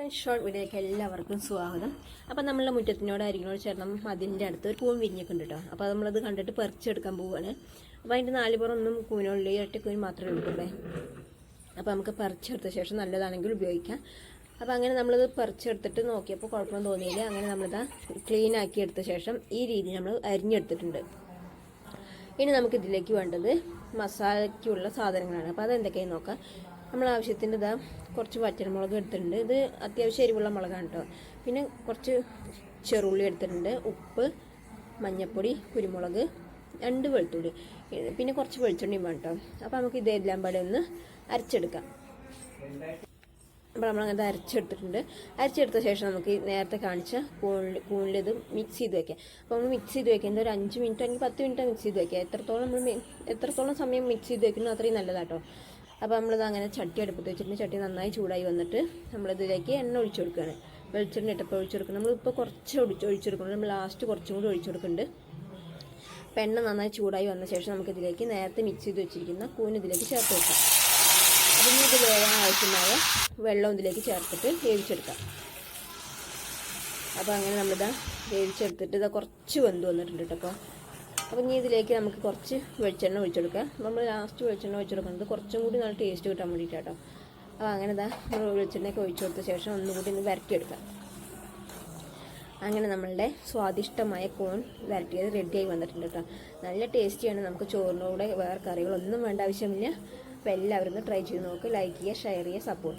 Friends short വീഡിയോയിലേക്ക് എല്ലാവർക്കും സ്വാഗതം. അപ്പോൾ നമ്മളുടെ മുറ്റത്തിനോട് അരികിനോട് ചേർന്ന് അതിന്റെ അടുത്ത് ഒരു പൂവും വിരിഞ്ഞിട്ടുണ്ട് കേട്ടോ. അപ്പോൾ നമ്മളത് കണ്ടിട്ട് പറിച്ചെടുക്കാൻ പോവുകയാണ് അപ്പോൾ അതിന്റെ നാല് പുറമൊന്നും കൂനുള്ളിൽ ഒറ്റക്കൂൻ മാത്രമേ ഉള്ളൂട്ടേ അപ്പോൾ നമുക്ക് പറിച്ചെടുത്ത ശേഷം നല്ലതാണെങ്കിൽ ഉപയോഗിക്കാം. അപ്പോൾ അങ്ങനെ നമ്മളത് പറിച്ചെടുത്തിട്ട് നോക്കിയപ്പോൾ കുഴപ്പമൊന്നും തോന്നിയില്ല. അങ്ങനെ നമ്മളിതാ ക്ലീൻ ആക്കി എടുത്ത ശേഷം ഈ രീതിയിൽ നമ്മൾ അരിഞ്ഞെടുത്തിട്ടുണ്ട്. ഇനി നമുക്കിതിലേക്ക് വേണ്ടത് മസാലയ്ക്കുള്ള സാധനങ്ങളാണ്. അപ്പോൾ അതെന്തൊക്കെയാണെന്ന് നോക്കാം. നമ്മൾ ആവശ്യത്തിന് ഇതാ കുറച്ച് വറ്റൽമുളക് എടുത്തിട്ടുണ്ട്. ഇത് അത്യാവശ്യം എരിവുള്ള മുളകാണ് കേട്ടോ പിന്നെ കുറച്ച് ചെറുള്ളി എടുത്തിട്ടുണ്ട്. ഉപ്പ് മഞ്ഞൾപ്പൊടി കുരുമുളക് രണ്ട് വെളുത്തുള്ളി. പിന്നെ കുറച്ച് വെളിച്ചെണ്ണയും വേണം കേട്ടോ അപ്പോൾ നമുക്ക് ഇതെല്ലാം പാടെ ഒന്ന് അരച്ചെടുക്കാം. അപ്പോൾ നമ്മളങ്ങനെ അരച്ചെടുത്തിട്ടുണ്ട്. അരച്ചെടുത്ത ശേഷം നമുക്ക് നേരത്തെ കാണിച്ച കൂണിൽ കൂണിലിത് മിക്സ് ചെയ്ത് വെക്കാം. അപ്പോൾ നമ്മൾ മിക്സ് ചെയ്ത് വെക്കുന്നത് ഒരു അഞ്ച് മിനിറ്റ് അല്ലെങ്കിൽ പത്ത് മിനിറ്റ് മിക്സ് ചെയ്ത് വെക്കുക. എത്രത്തോളം നമ്മൾ എത്രത്തോളം സമയം മിക്സ് ചെയ്ത് വെക്കുന്നു അത്രയും നല്ലതാട്ടോ അപ്പോൾ നമ്മളിത് അങ്ങനെ ചട്ടി അടുപ്പത്ത് വെച്ചിട്ട് ചട്ടി നന്നായി ചൂടായി വന്നിട്ട് നമ്മളിതിലേക്ക് എണ്ണ ഒഴിച്ചു കൊടുക്കുകയാണ്. വെളിച്ചെണ്ണ ഇട്ടപ്പോൾ ഒഴിച്ചു കൊടുക്കണം. നമ്മളിപ്പോൾ കുറച്ച് ഒഴിച്ച് ഒഴിച്ചു കൊടുക്കണം നമ്മൾ ലാസ്റ്റ് കുറച്ചും കൂടി ഒഴിച്ചു കൊടുക്കുന്നുണ്ട്. എണ്ണ നന്നായി ചൂടായി വന്ന ശേഷം നമുക്കിതിലേക്ക് നേരത്തെ മിക്സ് ചെയ്ത് വെച്ചിരിക്കുന്ന കൂന് ഇതിലേക്ക് ചേർത്ത് വെക്കാം. അപ്പം ഇത് വേവാൻ ആവശ്യമായ വെള്ളം ഇതിലേക്ക് ചേർത്തിട്ട് വേവിച്ചെടുക്കാം. അപ്പോൾ അങ്ങനെ നമ്മളിതാ വേവിച്ചെടുത്തിട്ട് ഇതാ കുറച്ച് വെന്ത് വന്നിട്ടുണ്ട് കേട്ടോ അപ്പോൾ അപ്പോൾ ഇനി ഇതിലേക്ക് നമുക്ക് കുറച്ച് വെളിച്ചെണ്ണ ഒഴിച്ചെടുക്കാം. നമ്മൾ ലാസ്റ്റ് വെളിച്ചെണ്ണ ഒഴിച്ചെടുക്കുന്നത് കുറച്ചും കൂടി നല്ല ടേസ്റ്റ് കിട്ടാൻ വേണ്ടിയിട്ടാട്ടോ. അപ്പോൾ അങ്ങനെ ഇതാ നമ്മൾ വെളിച്ചെണ്ണയൊക്കെ ഒഴിച്ചു കൊടുത്ത ശേഷം ഒന്നുകൂടി ഒന്ന് വരട്ടിയെടുക്കാം. അങ്ങനെ നമ്മളുടെ സ്വാദിഷ്ടമായ കോൺ വരട്ടിയത് റെഡിയായി വന്നിട്ടുണ്ട് കേട്ടോ. നല്ല ടേസ്റ്റിയാണ് നമുക്ക് ചോറിനോടെ വേറെ കറികളൊന്നും വേണ്ട ആവശ്യമില്ല. അപ്പോൾ എല്ലാവരും ഒന്ന് ട്രൈ ചെയ്ത് നോക്ക്. ലൈക്ക് ചെയ്യുക ഷെയർ ചെയ്യുക സപ്പോർട്ട് ചെയ്യുക.